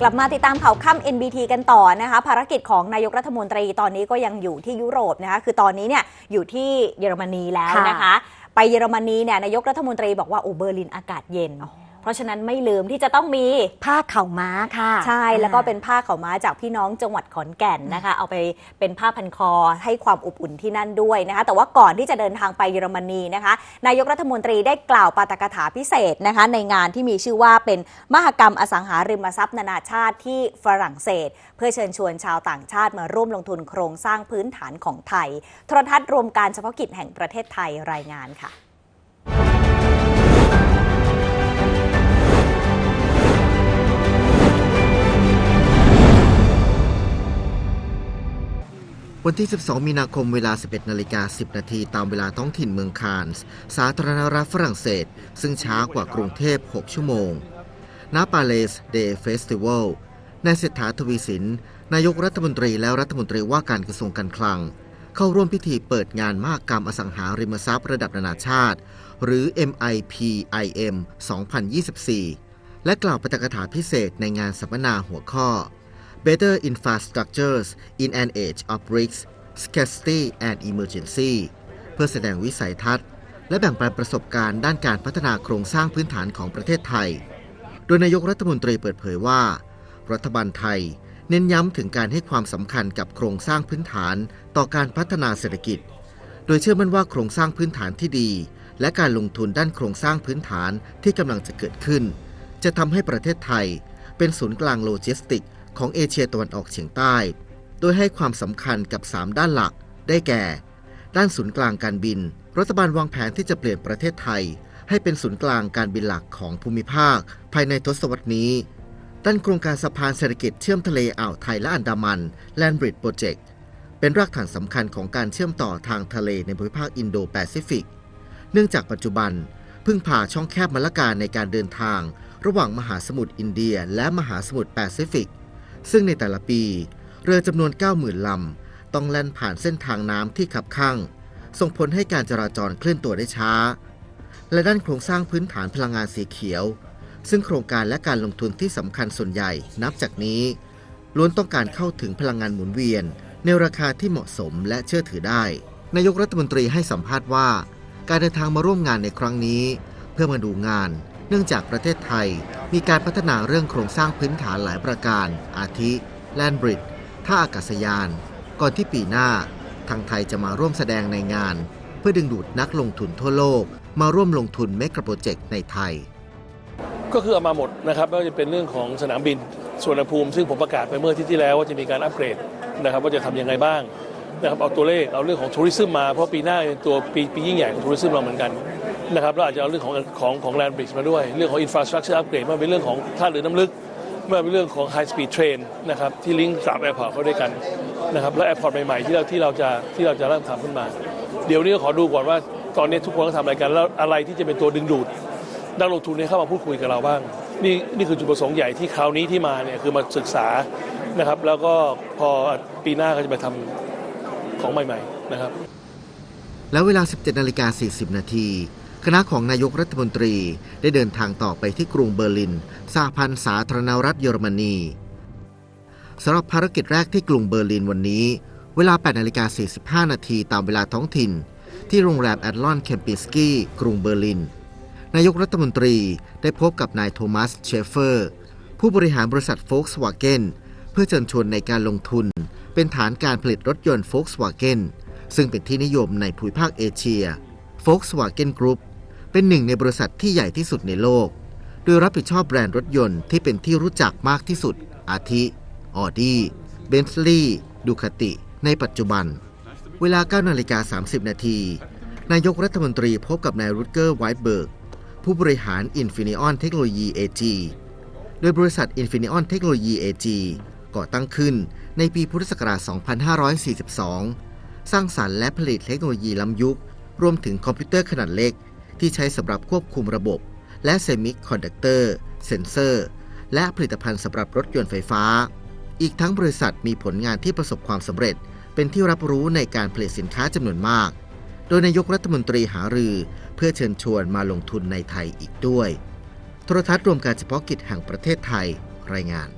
กลับมาติดตามข่าวค่ำ NBT กันต่อนะคะ ภารกิจของนายกรัฐมนตรีตอนนี้ก็ยังอยู่ที่ยุโรปนะคะ คือตอนนี้เนี่ยอยู่ที่เยอรมนีแล้วนะคะ ไปเยอรมนีเนี่ยนายกรัฐมนตรีบอกว่าโอเบอร์ลินอากาศเย็น เพราะฉะนั้นไม่ลืมที่จะต้องมีผ้าเข่าม้าค่ะ ใช่แล้วก็เป็นผ้าขาวม้าจากพี่น้องจังหวัดขอนแก่นนะคะ เอาไปเป็นผ้าพันคอให้ความอบอุ่นที่นั่นด้วยนะคะ แต่ว่าก่อนที่จะเดินทางไปเยอรมนีนะคะ นายกรัฐมนตรีได้กล่าวปาฐกถาพิเศษนะคะ ในงานที่มีชื่อว่าเป็นมหกรรมอสังหาริมทรัพย์นานาชาติที่ฝรั่งเศส เพื่อเชิญชวนชาวต่างชาติมาร่วมลงทุนโครงสร้างพื้นฐานของไทย โทรทัศน์รวมการเฉพาะกิจแห่งประเทศไทยรายงานค่ะ วันที่ 12 มีนาคมเวลา 11 นาฬิกา 10 นาทีตามเวลาท้องถิ่นเมืองคานส์ สาธารณรัฐฝรั่งเศส ซึ่งช้ากว่ากรุงเทพ 6 ชั่วโมงณปาเลสเดย์เฟสติวัลนายเศรษฐาทวีสิน นายกรัฐมนตรีและรัฐมนตรีว่าการกระทรวงการคลัง เข้าร่วมพิธีเปิดงานมหกรรมอสังหาริมทรัพย์ระดับนานาชาติ หรือ MIPIM 2024 และกล่าวปาฐกถาพิเศษในงานสัมมนาหัวข้อ Better Infrastructures in an Age of Risks, Scarcity and Emergency เพื่อแสดงวิสัยทัศน์ และแบ่งปันประสบการณ์ด้านการพัฒนาโครงสร้างพื้นฐานของประเทศไทย โดยนายกรัฐมนตรีเปิดเผยว่า รัฐบาลไทยเน้นย้ำถึงการให้ความสำคัญกับโครงสร้างพื้นฐานต่อการพัฒนาเศรษฐกิจ โดยเชื่อมั่นว่าโครงสร้างพื้นฐานที่ดี และการลงทุนด้านโครงสร้างพื้นฐานที่กำลังจะเกิดขึ้น จะทำให้ประเทศไทย เป็นศูนย์กลางโลจิสติก ของเอเชียตะวันออกเฉียงใต้ โดยให้ความสำคัญกับ 3 ด้านหลัก ได้แก่ ด้านศูนย์กลางการบิน รัฐบาลวางแผนที่จะเปลี่ยนประเทศไทย ให้เป็นศูนย์กลางการบินหลักของภูมิภาค ภายในทศวรรษนี้ ด้านโครงการสะพานเศรษฐกิจเชื่อมทะเลอ่าวไทยและอันดามัน Land Bridge Project เป็นรากฐานสำคัญของการเชื่อมต่อทางทะเลในภูมิภาคอินโดแปซิฟิก เนื่องจากปัจจุบันพึ่งพาช่องแคบมะละกาในการเดินทาง ระหว่างมหาสมุทรอินเดียและมหาสมุทรแปซิฟิก ซึ่งในแต่ละปี เรือจำนวน 90,000 ลำ ต้องแล่นผ่านเส้นทางน้ำที่ขับข้าง ส่งผลให้การจราจรเคลื่อนตัวได้ช้า และด้านโครงสร้างพื้นฐานพลังงานสีเขียว ซึ่งโครงการและการลงทุนที่สำคัญส่วนใหญ่นับจากนี้ ล้วนต้องการเข้าถึงพลังงานหมุนเวียน ในราคาที่เหมาะสมและเชื่อถือได้ นายกรัฐมนตรีให้สัมภาษณ์ว่า การเดินทางมาร่วมงานในครั้งนี้ เพื่อมาดูงาน เนื่องจากประเทศไทย มีการพัฒนาเรื่องโครงสร้างพื้นฐานหลายประการ อาทิ แลนบริดท่าอากาศยาน ก่อนที่ปีหน้า ทางไทยจะมาร่วมแสดงในงาน เพื่อดึงดูดนักลงทุนทั่วโลก มาร่วมลงทุนเมกะโปรเจกต์ในไทย ก็คือเอามาหมดนะครับไม่ว่าจะเป็นเรื่องของสนามบินสวนภูมิ ซึ่งผมประกาศไปเมื่อที่ที่แล้วว่าจะมีการอัปเกรดนะครับว่าจะทำยังไงบ้าง นะครับเอาตัวเลขเอาเรื่องของทัวริซึมมาเพราะปีหน้าเป็นตัวปีปียิ่งใหญ่ของทัวริซึมเราเหมือนกันนะครับแล้วอาจจะเอาเรื่องของของของแลนด์บริดจ์มาด้วย เรื่องของอินฟราสตรักเจอร์อัปเกรดมันเป็นเรื่องของท่าเรือน้ำลึกมันเป็นเรื่องของไฮสปีดเทรนนะครับที่ลิงก์สามแอร์พอร์ตเข้าด้วยกันนะครับและแอร์พอร์ตใหม่ๆที่เราที่เราจะที่เราจะเริ่มทำขึ้นมา เดี๋ยวนี้ก็ขอดูก่อนว่าตอนนี้ทุกคนก็ทำอะไรกันแล้วอะไรที่จะเป็นตัวดึงดูดนักลงทุนเนี่ยเข้ามาพูดคุยกับเราบ้าง นี่นี่คือจุดประสงค์ใหญ่ที่คราวนี้ที่มาเนี่ยคือมาศึกษานะครับแล้วก็พอปีหน้าก็จะไปทำ ของใหม่ๆนะครับ แล้วเวลา 17นาฬิกา40 นาทีคณะของนายกรัฐมนตรีได้เดินทางต่อไปที่กรุงเบอร์ลินสหพันธ์สาธารณรัฐเยอรมนีสำหรับภารกิจแรกที่กรุงเบอร์ลินวันนี้ เวลา 8นาฬิกา45 นาทีตามเวลาท้องถิ่น ที่โรงแรมแอดลอนเคมปิสกี้กรุงเบอร์ลิน นายกรัฐมนตรีได้พบกับนายโทมัสเชฟเฟอร์ ผู้บริหารบริษัทโฟล์ s วาเกนเพื่อเชิญชวนในการลงทุน เป็นฐานการผลิตรถยนต์โฟล์ s วาเกนซึ่งเป็นที่นิยมในภูมิภาคเอเชียโฟล์ s วาเกนกรุ๊ปเป็นหนึ่งในบริษัทที่ใหญ่ที่สุดในโลก โดยรับผิดชอบแบรนด์รถยนต์ที่เป็นที่รู้จักมากที่สุด อาทิออดี้เบนซ์ลีย์ดูคาติในปัจจุบัน เวลา9นาฬิกา30 นาที นายกรัฐมนตรีพบกับนายรูดเกอร์ไวท์เบิร์ก ผู้บริหาร Infineon Technology AG โดยบริษัท Infineon Technology AG ก่อตั้งขึ้นในปีพุทธศักราช 2542 สร้างสรรค์และผลิตเทคโนโลยีล้ำยุค รวมถึงคอมพิวเตอร์ขนาดเล็ก ที่ใช้สำหรับควบคุมระบบ และเซมิคอนดักเตอร์ เซนเซอร์ และผลิตภัณฑ์สำหรับรถยนต์ไฟฟ้า อีกทั้งบริษัทมีผลงานที่ประสบความสำเร็จ เป็นที่รับรู้ในการผลิตสินค้าจำนวนมาก โดยนายกรัฐมนตรีหารือ เพื่อเชิญชวนมาลงทุนในไทยอีกด้วย โทรทัศน์รวมการเฉพาะกิจแห่งประเทศไทยรายงาน